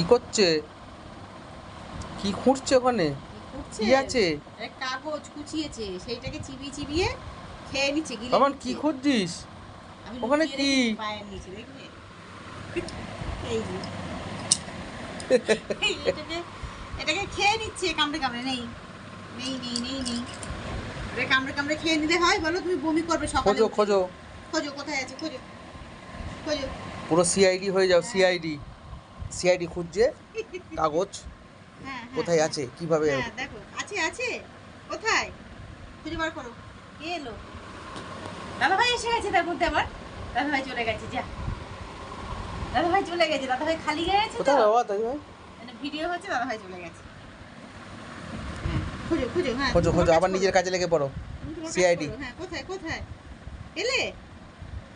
কি করছে? কি খুঁড়ছে ওখানে? কি আছে? কাগজ কুচিয়েছে সেইটাকে চিবিয়ে চিবিয়ে খেয়ে নিচ্ছে গিলে আমার কি খুঁজছিস? ওখানে কি? পায়ের নিচে দেখবে এই যে। এটাকে এটাকে খেয়ে নিচ্ছে কামড়ে কামড়ে নেই। নেই নেই নেই নেই। এটা কামড়ে কামড়ে খেয়ে নিলে হয়? বলো তুমি বমি করবে সকালে। খোঁজো খোঁজো। খোঁজো কোথায় আছে? খোঁজো। খোঁজো। পুরো সিআইডি হয়ে যাও সিআইডি সিআইডি খুঁজছে কাগজ হ্যাঁ হ্যাঁ, কোথায় আছে কীভাবে? হ্যাঁ দেখো আছে আছে। কোথায়? খুঁজে বার করো। কে এলো? দাদা ভাই এসে গেছে তার মধ্যে আবার। দাদা ভাই চলে গেছে যা। দাদা ভাই চলে গেছে দাদা ভাই খালি গায়ে আছে কোথায় বাবা তাই ভাই মানে ভিডিও হচ্ছে দাদা ভাই চলে গেছে। খুঁজো খুঁজো হ্যাঁ। খোঁজো তুমি খোঁজো আবার নিজের কাজে লেগে পড়ো। কাজ হ্যাঁ কোথায় কোথায়? এলে?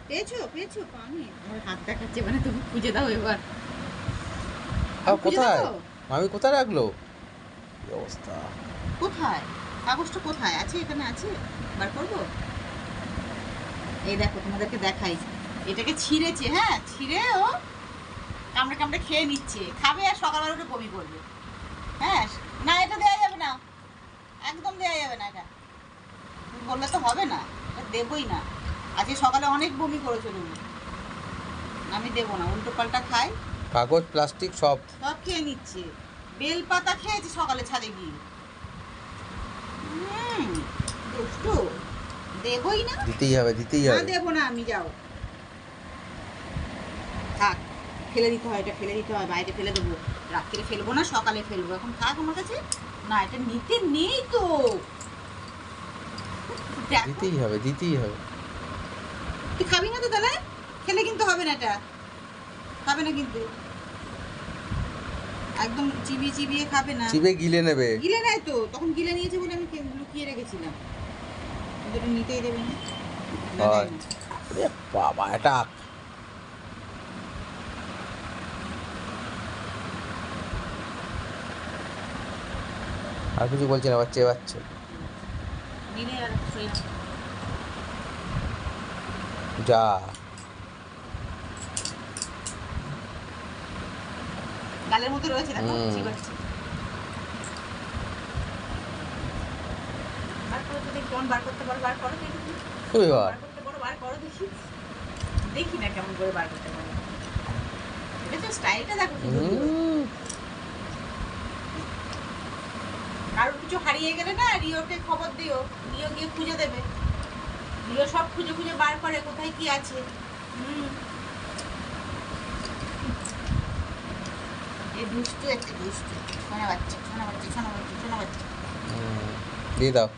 পেয়েছ পেয়েছ পানি আমার হাত দেখাচ্ছে মানে তুমি খুঁজে দাও এবার। খুঁজে কোথায়? মামি কোথায় রাখল? কি অবস্থা? কোথায়? কাগজটা কোথায়? আছে এখানে আছে? বার করব? এই দেখো তোমাদেরকে দেখাই। এটাকে ছিঁড়েছে হ্যাঁ ছিঁড়ে ও কামড়ে কামড়ে খেয়ে নিচ্ছে। খাবে আর সকালবেলা উঠে বমি করবে। হ্যাঁ না এটা দেওয়া যাবে না। একদম দেওয়া যাবে না এটা। বললে তো হবে না এটা দেবই না। আজকে সকালে অনেক বমি করেছিল। আমি দেবো না উল্টো পাল্টা খাই। কাগজ প্লাস্টিক সব। সব খেয়ে নিচ্ছে। বেল পাতা খেয়েছে সকালে ছাদে গিয়ে। দুষ্টু। দেবই না? দিতেই হবে দিতেই না দেবো না আমি যাও। থাক ফেলে দিতে হয় এটা ফেলে দিতে হয় বাইরে ফেলে দেবো। রাত্রে ফেলব না সকালে ফেলব। এখন থাক আমার কাছে। না এটা নিতে নেই তো। দিতেই হবে দিতেই হবে। তুই খাবি না তো তাহলে? খেলে কিন্তু হবে না এটা। খাবে না কিন্তু। একদম চিবিয়ে চিবিয়ে খাবে না। চিবে গিলে নেবে। গিলে নেয় তো তখন গিলে নিয়েছে বলে আমি লুকিয়ে রেখেছিলাম। কিন্তু নিতেই দেবে না। বাবা এটা আর কিছু বলছে না বাচ্চা বাচ্চা যা। গালের মধ্যে রয়েছে দেখো। বার করতে পারো বার করো দেখি। বার করতে পারো বার করো দেখি। দেখি না কেমন করে বার করতে পারো। এটা তো স্টাইলটা দেখো কি সুন্দর। হুম, কারোর কিছু হারিয়ে গেলে না রিওকে খবর দিও রিও গিয়ে খুঁজে দেবে। রিও সব খুঁজে খুঁজে বার করে কোথায় কি আছে। হুম। দুষ্টু একটা দুষ্টু। শোনা বাচ্চা শোনা বাচ্চা শোনা বাচ্চা শোনা বাচ্চা। দিয়ে দাও।